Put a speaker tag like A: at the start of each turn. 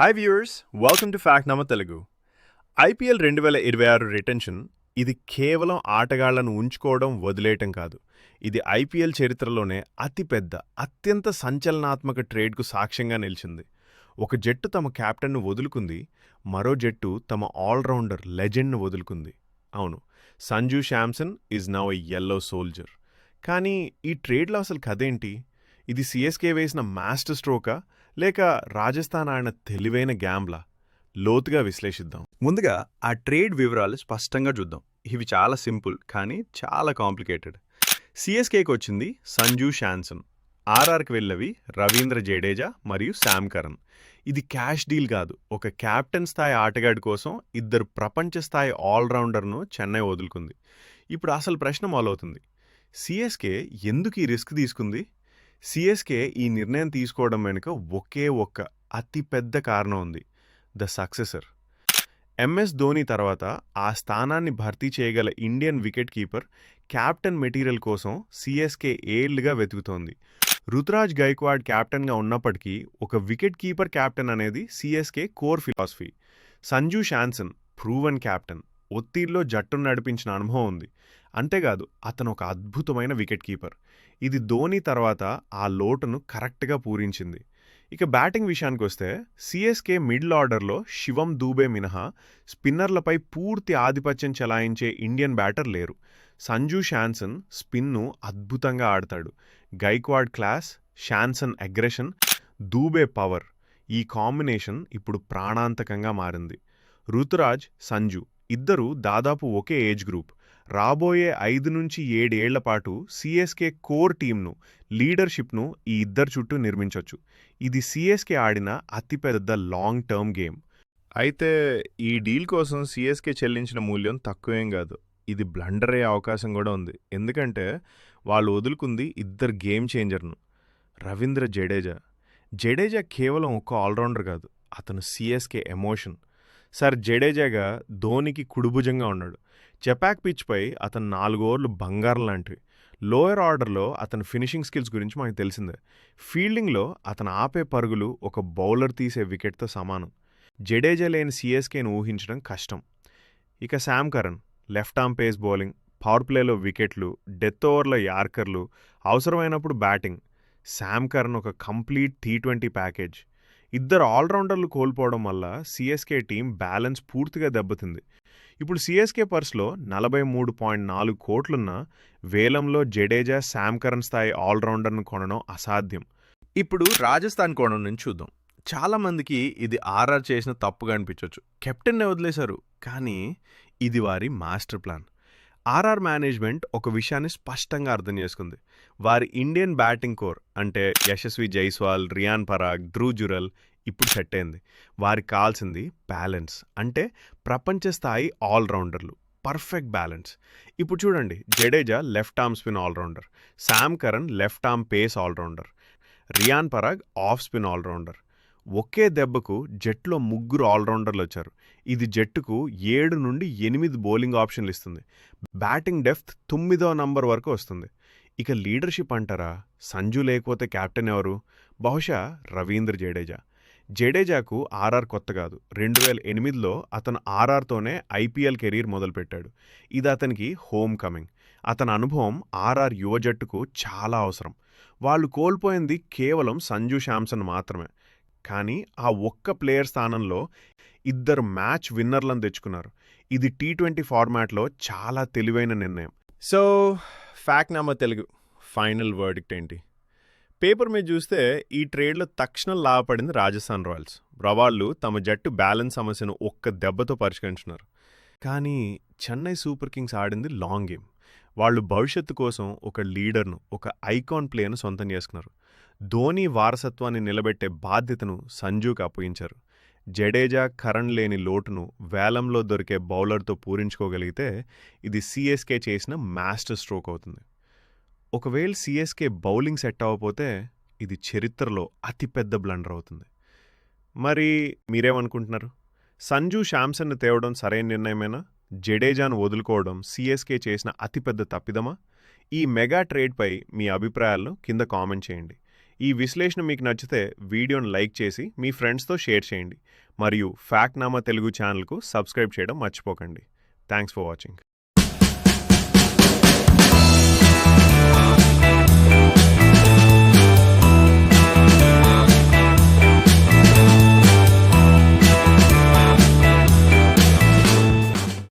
A: Hi viewers welcome to fact Nama Telugu IPL రెండు వేల ఇరవై ఆరు రిటెన్షన్ ఇది కేవలం ఆటగాళ్ళను ఉంచుకోవడం వదిలేయటం కాదు. ఇది ఐపీఎల్ చరిత్రలోనే అతిపెద్ద అత్యంత సంచలనాత్మక ట్రేడ్కు సాక్ష్యంగా నిలిచింది. ఒక జట్టు తమ కెప్టెన్ను వదులుకుంది మరో జట్టు తమ ఆల్రౌండర్ లెజెండ్ను వదులుకుంది. అవును Sanju Samson is now a yellow soldier కానీ ఈ ట్రేడ్లో అసలు కథేంటి ఇది సిఎస్కే వేసిన మాస్టర్ స్ట్రోకా? లేక రాజస్థాన్ ఆయన తెలివైన గ్యాంబ్లా? లోతుగా విశ్లేషిద్దాం.
B: ముందుగా ఆ ట్రేడ్ వివరాలు స్పష్టంగా చూద్దాం. ఇవి చాలా సింపుల్ కానీ చాలా కాంప్లికేటెడ్. సిఎస్కేకి వచ్చింది సంజు శాన్సన్. ఆర్ఆర్కి వెళ్ళవి రవీంద్ర జడేజా మరియు శామ్ కరణ్. ఇది క్యాష్ డీల్ కాదు. ఒక కెప్టెన్ స్థాయి ఆటగాడి కోసం ఇద్దరు ప్రపంచ స్థాయి ఆల్రౌండర్ను చెన్నై వదులుకుంది. ఇప్పుడు అసలు ప్రశ్న మొదలవుతుంది. సిఎస్కే ఎందుకు ఈ రిస్క్ తీసుకుంది? సిఎస్కే ఈ నిర్ణయం తీసుకోవడం వెనుక ఒకే ఒక్క అతిపెద్ద కారణం ఉంది. The successor. ఎంఎస్ ధోని తర్వాత ఆ స్థానాన్ని భర్తీ చేయగల Indian wicket keeper captain material కోసం సిఎస్కే ఏళ్ళుగా వెతుకుతోంది. రుతురాజ్ గైక్వాడ్ క్యాప్టెన్గా ఉన్నప్పటికీ ఒక వికెట్ కీపర్ క్యాప్టెన్ అనేది CSK core philosophy. Sanju Samson proven captain. ఒత్తిడిలో జట్టును నడిపించిన అనుభవం ఉంది. అంతేకాదు అతను ఒక అద్భుతమైన వికెట్ కీపర్. ఇది ధోని తర్వాత ఆ లోటును కరెక్ట్గా పూరించింది. ఇక బ్యాటింగ్ విషయానికి వస్తే సిఎస్కే మిడిల్ ఆర్డర్లో శివం దూబే మినహా స్పిన్నర్లపై పూర్తి ఆధిపత్యం చెలాయించే ఇండియన్ బ్యాటర్ లేరు. సంజు శాంసన్ స్పిన్ను అద్భుతంగా ఆడతాడు. Gaikwad class Samson aggression Dube power ఈ కాంబినేషన్ ఇప్పుడు ప్రాణాంతకంగా మారింది. రుతురాజ్ సంజు ఇద్దరు దాదాపు ఒకే ఏజ్ గ్రూప్. రాబోయే ఐదు నుంచి ఏడేళ్ళ పాటు సిఎస్కే కోర్ టీంను లీడర్షిప్ను ఈ ఇద్దరు చుట్టూ నిర్మించవచ్చు ఇది సిఎస్కే ఆడిన అతిపెద్ద లాంగ్ టర్మ్ గేమ్.
A: అయితే ఈ డీల్ కోసం సిఎస్కే చెల్లించిన మూల్యం తక్కువేం కాదు. ఇది బ్లండర్ అయ్యే అవకాశం కూడా ఉంది. ఎందుకంటే వాళ్ళు వదులుకుంది ఇద్దరు గేమ్ చేంజర్ను. రవీంద్ర జడేజా. జడేజా కేవలం ఒక ఆల్రౌండర్ కాదు. అతను సిఎస్కే ఎమోషన్. సార్ జడేజాగా ధోనికి కుడిభుజంగా ఉన్నాడు. చెపాక్ పిచ్పై అతను నాలుగు ఓవర్లు బంగారం లాంటివి. లోయర్ ఆర్డర్లో అతని ఫినిషింగ్ స్కిల్స్ గురించి మనకు తెలిసిందే. ఫీల్డింగ్లో అతను ఆపే పరుగులు ఒక బౌలర్ తీసే వికెట్తో సమానం. జడేజా లేని సిఎస్కేను ఊహించడం కష్టం. ఇక Sam Curran left arm pace bowling power ప్లేలో వికెట్లు డెత్ ఓవర్లో యార్కర్లు అవసరమైనప్పుడు బ్యాటింగ్. శామ్ కరణ్ ఒక కంప్లీట్ టీ ట్వంటీ ప్యాకేజ్. ఇద్దరు ఆల్రౌండర్లు కోల్పోవడం వల్ల సిఎస్కే టీం బ్యాలెన్స్ పూర్తిగా దెబ్బతింది. ఇప్పుడు సిఎస్కే పర్స్లో నలభై మూడు పాయింట్ నాలుగు కోట్లున్న వేలంలో జడేజా శామ్ కరణ్ స్థాయి ఆల్రౌండర్ను కొనడం అసాధ్యం. ఇప్పుడు రాజస్థాన్ కోణం నుంచి చూద్దాం. చాలామందికి ఇది ఆర్ఆర్ చేసిన తప్పుగా అనిపించవచ్చు కెప్టెన్నే వదిలేశారు. కానీ ఇది వారి మాస్టర్ ప్లాన్. ఆర్ఆర్ మేనేజ్మెంట్ ఒక విషయాన్ని స్పష్టంగా అర్థం చేసుకుంది. వారి ఇండియన్ బ్యాటింగ్ కోర్ అంటే యశస్వి జైస్వాల్ రియాన్ పరాగ్ ధ్రూ జురల్ ఇప్పుడు సెట్ అయింది. వారికి కావాల్సింది బ్యాలెన్స్ అంటే ప్రపంచ స్థాయి ఆల్రౌండర్లు పర్ఫెక్ట్ బ్యాలెన్స్. ఇప్పుడు చూడండి Jadeja left arm spin allrounder Sam Curran left arm pace allrounder Riyan Parag off spin allrounder. ఒకే దెబ్బకు జట్టులో ముగ్గురు ఆల్రౌండర్లు వచ్చారు. ఇది జట్టుకు ఏడు నుండి ఎనిమిది బౌలింగ్ ఆప్షన్లు ఇస్తుంది. బ్యాటింగ్ డెప్త్ తొమ్మిదో నంబర్ వరకు వస్తుంది. ఇక లీడర్షిప్ అంటారా? సంజు లేకపోతే కెప్టెన్ ఎవరు? బహుశా రవీంద్ర జడేజా. జడేజాకు ఆర్ఆర్ కొత్త కాదు. రెండు వేల ఎనిమిదిలో అతను ఆర్ఆర్తోనే ఐపీఎల్ కెరీర్ మొదలుపెట్టాడు. ఇది అతనికి హోమ్ కమింగ్. అతని అనుభవం ఆర్ఆర్ యువ జట్టుకు చాలా అవసరం. వాళ్ళు కోల్పోయింది కేవలం సంజు శాంసన్ మాత్రమే. కానీ ఆ ఒక్క ప్లేయర్ స్థానంలో ఇద్దరు మ్యాచ్ విన్నర్లను తెచ్చుకున్నారు. ఇది టీ ట్వంటీ ఫార్మాట్లో చాలా తెలివైన నిర్ణయం. So fact Nama Telugu. Final verdict ఏంటి? పేపర్ మీద చూస్తే ఈ ట్రేడ్లో తక్షణం లాభపడింది రాజస్థాన్ రాయల్స్. రవాళ్ళు తమ జట్టు బ్యాలెన్స్ సమస్యను ఒక్క దెబ్బతో పరిష్కరించున్నారు కానీ చెన్నై సూపర్ కింగ్స్ ఆడింది లాంగ్ గేమ్. వాళ్ళు భవిష్యత్తు కోసం ఒక లీడర్ను ఒక ఐకాన్ ప్లేయర్ను సొంతం చేసుకున్నారు. ధోని వారసత్వాన్ని నిలబెట్టే బాధ్యతను సంజూకి అప్పగించారు. జడేజా కరణ్ లేని లోటును వేలంలో దొరికే బౌలర్తో పూరించుకోగలిగితే ఇది సిఎస్కే చేసిన మాస్టర్ స్ట్రోక్ అవుతుంది. ఒకవేళ సిఎస్కే బౌలింగ్ సెట్ అవ్వకపోతే ఇది చరిత్రలో అతిపెద్ద బ్లండర్ అవుతుంది. మరి మీరేమనుకుంటున్నారు? సంజు శాంసన్ను తేవడం సరైన నిర్ణయమేనా? జడేజాను వదులుకోవడం సిఎస్కే చేసిన అతిపెద్ద తప్పిదమా? ఈ మెగా ట్రేడ్పై మీ అభిప్రాయాలను కింద కామెంట్ చేయండి. ఈ విశ్లేషణ మీకు నచ్చితే వీడియోను లైక్ చేసి మీ ఫ్రెండ్స్తో షేర్ చేయండి. మరియు ఫ్యాక్నామా తెలుగు ఛానల్కు సబ్స్క్రైబ్ చేయడం మర్చిపోకండి. Thanks for watching.